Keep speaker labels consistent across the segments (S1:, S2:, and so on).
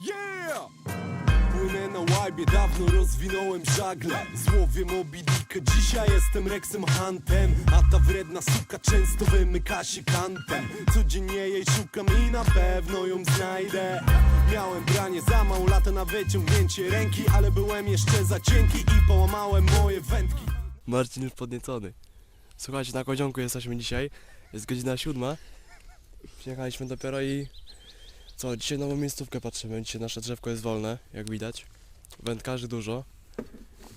S1: Yeah! Płynę na łajbie, dawno rozwinąłem żagle Złowię mobilikę, dzisiaj jestem Rexem Huntem A ta wredna suka często wymyka się kantem Codziennie jej szukam i na pewno ją znajdę Miałem branie za mało lata na wyciągnięcie ręki Ale byłem jeszcze za cienki i połamałem moje wędki
S2: Marcin już podniecony. Słuchajcie, na Kozionku jesteśmy dzisiaj. Jest godzina siódma. Przyjechaliśmy dopiero i... Co, dzisiaj nową miejscówkę patrzymy. Dzisiaj nasze drzewko jest wolne, jak widać. Wędkarzy dużo.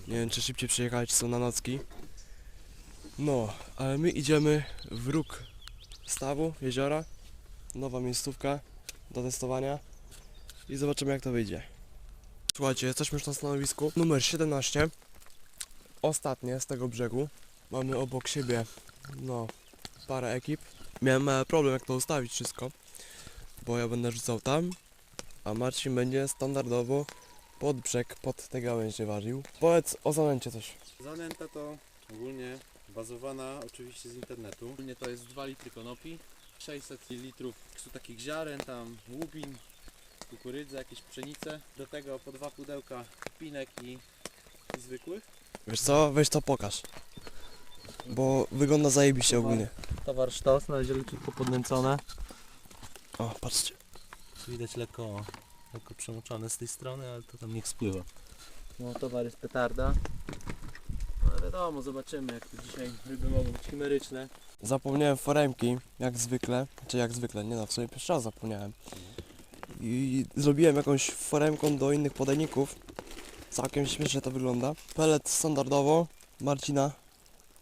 S2: Nie wiem, czy szybciej przyjechać, czy są na nocki. No, ale my idziemy w róg stawu, jeziora. Nowa miejscówka do testowania. I zobaczymy, jak to wyjdzie. Słuchajcie, jesteśmy już na stanowisku numer 17 ostatnie z tego brzegu. Mamy obok siebie no parę ekip. Miałem mały problem jak to ustawić wszystko, bo ja będę rzucał tam, a Marcin będzie standardowo pod brzeg, pod te gałęzie ważył. Powiedz o zanęcie coś.
S3: Zanęta to ogólnie bazowana oczywiście z internetu. Ogólnie to jest 2 litry konopi, 600 litrów takich ziaren, tam łubin, kukurydza, jakieś pszenice. Do tego po dwa pudełka pinek i, i zwykłych.
S2: Wiesz co, weź to pokaż. Bo wygląda zajebiście ogólnie.
S3: Towar sztos, na razie podnęcone.
S2: O, patrzcie.
S3: Tu widać lekko, lekko przemoczone z tej strony, ale to tam niech spływa. No towar jest petarda. No ale wiadomo, zobaczymy jak to dzisiaj ryby mogą być chimeryczne.
S2: Zapomniałem foremki, jak zwykle. Czy jak zwykle, nie no, w sumie pierwszy raz zapomniałem. I zrobiłem jakąś foremką do innych podajników. Całkiem śmiesznie to wygląda. Pelet standardowo, Marcina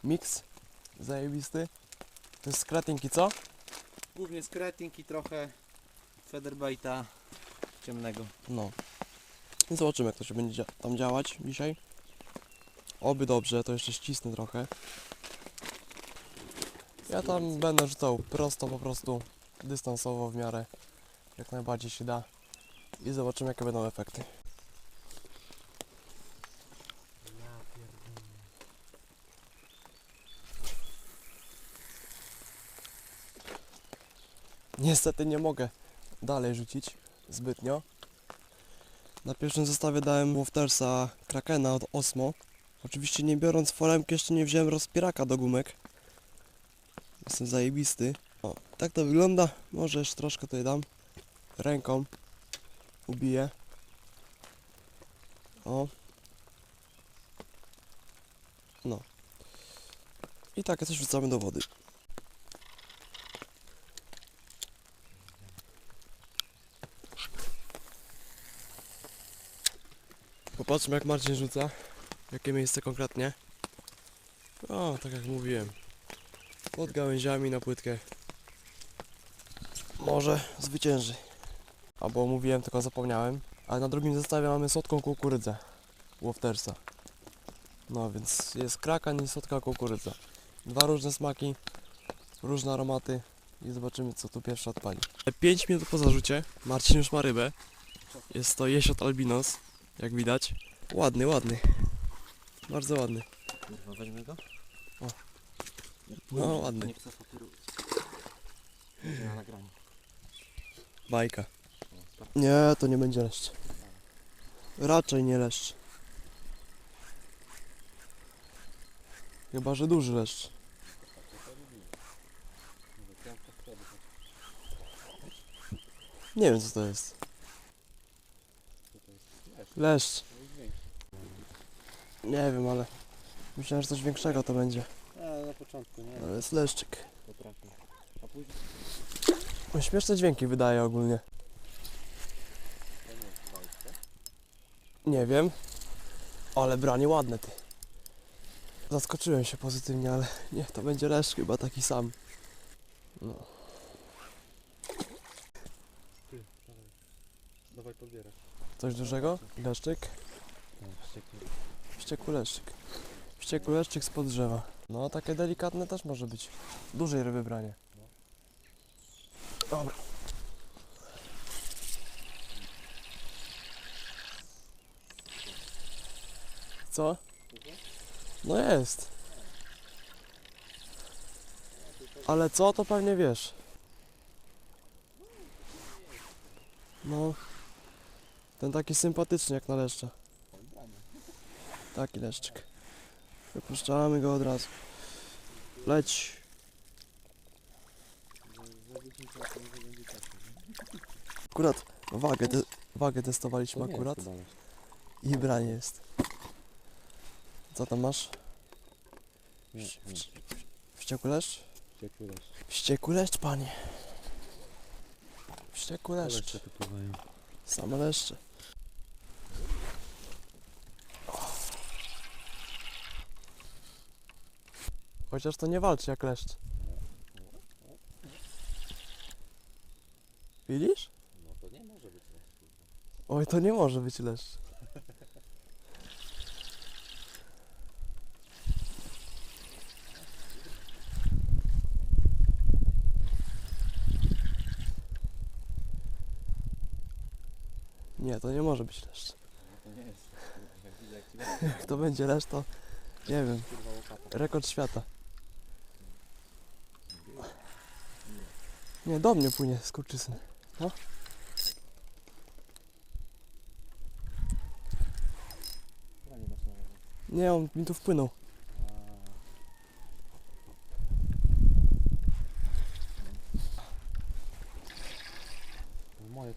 S2: Mix, zajebisty. To jest kretinki, co?
S3: Głównie skreting i trochę featherbaita ciemnego.
S2: No. I zobaczymy jak to się będzie tam działać dzisiaj. Oby dobrze, to jeszcze ścisnę trochę. Ja tam będę rzucał prosto po prostu, dystansowo w miarę, jak najbardziej się da. I zobaczymy jakie będą efekty. Niestety nie mogę dalej rzucić zbytnio. Na pierwszym zestawie dałem Wolftersa Krakena od Osmo. Oczywiście nie biorąc foremki jeszcze nie wziąłem rozpieraka do gumek. Jestem zajebisty. O, tak to wygląda. Może jeszcze troszkę tutaj dam. Ręką. Ubiję. O. No. I tak coś wrzucamy do wody. Popatrzmy jak Marcin rzuca. Jakie miejsce konkretnie. O, tak jak mówiłem. Pod gałęziami na płytkę. Może zwycięży. Albo mówiłem, tylko zapomniałem. Ale na drugim zestawie mamy słodką kukurydzę. Wolftersa. No więc jest krakan i słodka kukurydza. Dwa różne smaki, różne aromaty i zobaczymy co tu pierwszy odpali. 5 minut po zarzucie Marcin już ma rybę. Jest to jesiot albinos, jak widać. Ładny, ładny. Bardzo ładny.
S3: Kurwa, weźmy go?
S2: O. No, ładny.
S3: Nie chcę papieru. Będzie na nagraniu.
S2: Bajka. Nie, to nie będzie leszcz. Raczej nie leszcz. Chyba, że duży leszcz. Nie wiem co to jest. Leszcz. Nie wiem, ale myślałem, że coś większego to będzie.
S3: A, na początku, nie?
S2: Ale jest leszczyk.
S3: Potrafię. A później
S2: On śmieszne dźwięki wydaje ogólnie.
S3: nie
S2: wiem. Ale branie ładne ty. Zaskoczyłem się pozytywnie, ale nie, to będzie leszcz chyba taki sam. No.
S3: Ty, dawaj. Dawaj podbierać.
S2: Coś dużego? Leszczyk?
S3: Wściekły
S2: leszczyk. Wściekły leszczyk spod drzewa. No, takie delikatne też może być. Dużej ryby branie. Dobra. Co? No jest. Ale co, to pewnie wiesz. No. Ten taki sympatyczny jak na leszcza. Taki leszczyk. Wypuszczamy go od razu. Leć. Akurat wagę, te, wagę testowaliśmy akurat i branie jest. Co tam masz? Wściekły leszcz?
S3: Wściekły leszcz.
S2: Wściekły leszcz, panie. Wściekły leszcz.
S3: Leszcze.
S2: Same leszcze. Chociaż to nie walczy jak leszcz. Widzisz?
S3: No to nie może być leszcz.
S2: Oj, to nie może być leszcz. Nie, to nie może być leszcz.
S3: To nie jest. Jak
S2: to będzie leszcz, to nie wiem. Rekord świata. Nie, do mnie płynie skurczysyn. No. Nie, on mi tu wpłynął.
S3: Moje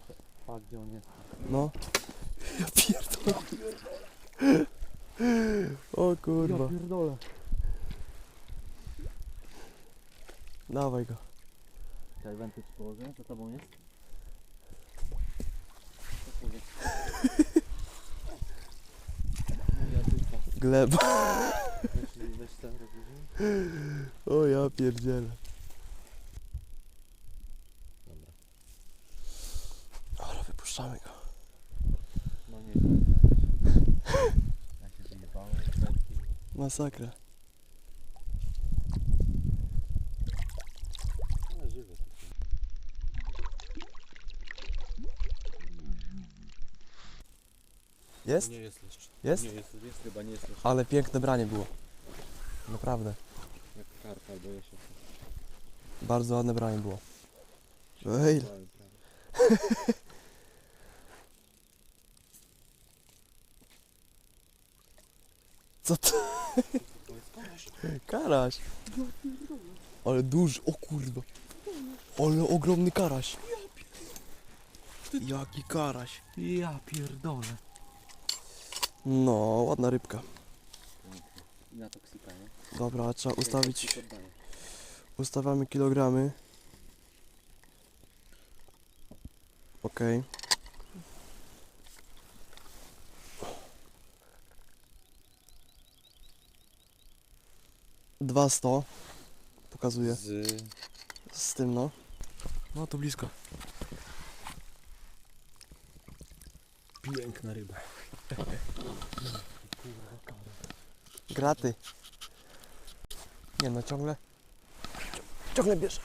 S3: fakt gdzie on jest.
S2: No. Ja pierdolę. O kurwa.
S3: pierdolę.
S2: Dawaj go.
S3: Czekaj, wenty ci położę, za tobą jest?
S2: Gleba.
S3: Weź, ten.
S2: O ja pierdzielę.
S3: Dobra.
S2: Wypuszczamy go.
S3: No nie. Jak się wędki.
S2: Masakra. Jest?
S3: Nie jest leszcz.
S2: Jest?
S3: Nie jest, jest chyba nie jest leszcz.
S2: Ale piękne branie było. Naprawdę.
S3: Jak karpa albo jesień.
S2: Bardzo ładne branie było. Ej,
S3: prawie.
S2: co to? Karaś. Ale duży, o kurwa. Ale ogromny karaś. Jaki karaś.
S3: Ja pierdolę.
S2: No, ładna rybka.
S3: I na toksyka, nie?
S2: Dobra, trzeba ustawić, ustawiamy kilogramy. Okej. Dwa sto pokazuje
S3: Z...
S2: z tym no. No to blisko.
S3: Piękna ryba.
S2: Graty. Nie no ciągle. Ciągle bierze.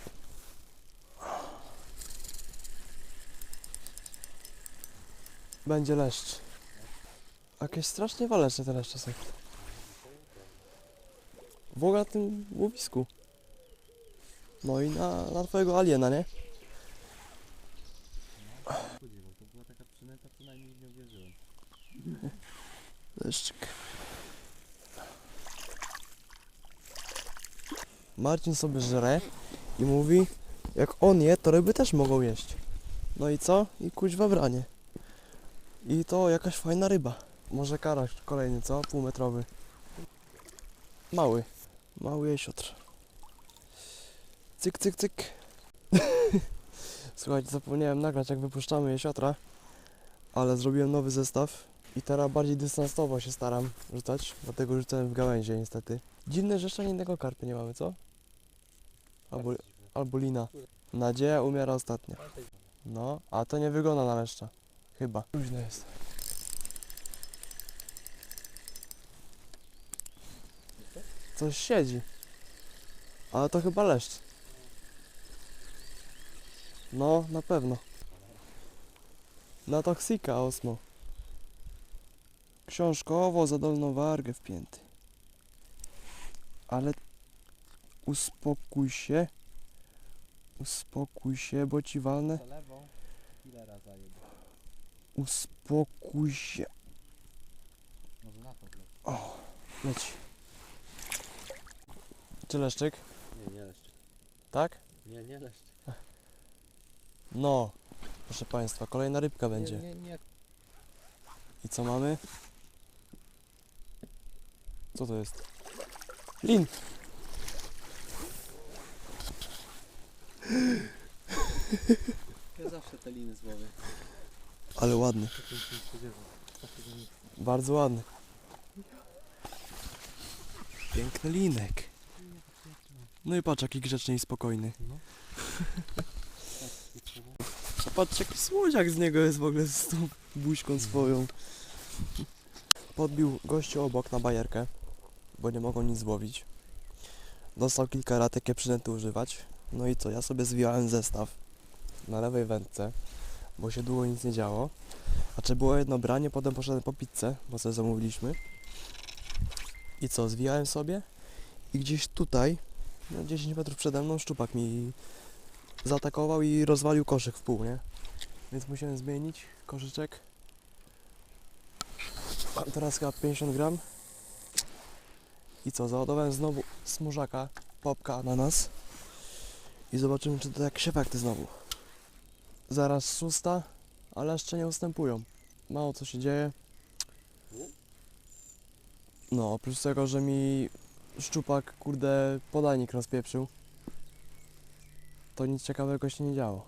S2: Będzie leszcz. Jakieś strasznie waleczne te leszcze są. W ogóle na tym łowisku. No i na, na twojego aliena, nie? Leszczyk. Marcin sobie żre i mówi, jak on je, to ryby też mogą jeść. No i co? I kuźwa branie. I to jakaś fajna ryba. Może karaś kolejny, co? Półmetrowy. Mały. Mały jesiotr. Cyk, cyk, cyk. Słuchajcie, zapomniałem nagrać jak wypuszczamy jesiotra, ale zrobiłem nowy zestaw i teraz bardziej dystansowo się staram rzucać, dlatego rzucałem w gałęzie niestety. Dziwne, że jeszcze innego karpia nie mamy, co? Albo, albo lina. Nadzieja umiera ostatnia. No, a to nie wygląda na leszcza. Chyba. Luźne jest. Coś siedzi. Ale to chyba leszcz. No, na pewno. Na toksika osmo. Książkowo za dolną wargę wpięty. Ale uspokój się. Uspokój się, bo ci walnę. Uspokój się.
S3: Może na to wleć.
S2: Leci. Czy leszczyk?
S3: Nie, nie leszcz.
S2: Tak?
S3: Nie, nie leszcz.
S2: No. Proszę Państwa, kolejna rybka będzie.
S3: Nie, nie, nie.
S2: I co mamy? Co to jest? Lin!
S3: Ja zawsze te liny złowię.
S2: Ale ładny. Bardzo ładny. Piękny linek. No i patrz jaki grzeczny i spokojny.
S3: No.
S2: A patrz jaki słodziak z niego jest w ogóle z tą buźką swoją. Podbił gościu obok na bajerkę, bo nie mogą nic złowić. Dostał kilka lat jakie przynęty używać. No i co, ja sobie zwijałem zestaw na lewej wędce, bo się długo nic nie działo. A czy było jedno branie, potem poszedłem po pizzę, bo sobie zamówiliśmy. I co, zwijałem sobie i gdzieś tutaj, no 10 metrów przede mną, szczupak mi zaatakował i rozwalił koszyk w pół, nie? Więc musiałem zmienić koszyczek. Mam teraz chyba 50 gram. I co, załadowałem znowu smużaka, popka na nas. I zobaczymy, czy to jakieś efekty znowu. Zaraz szósta, ale jeszcze nie ustępują. Mało co się dzieje. No, oprócz tego, że mi szczupak, kurde, podajnik rozpieprzył, to nic ciekawego się nie działo.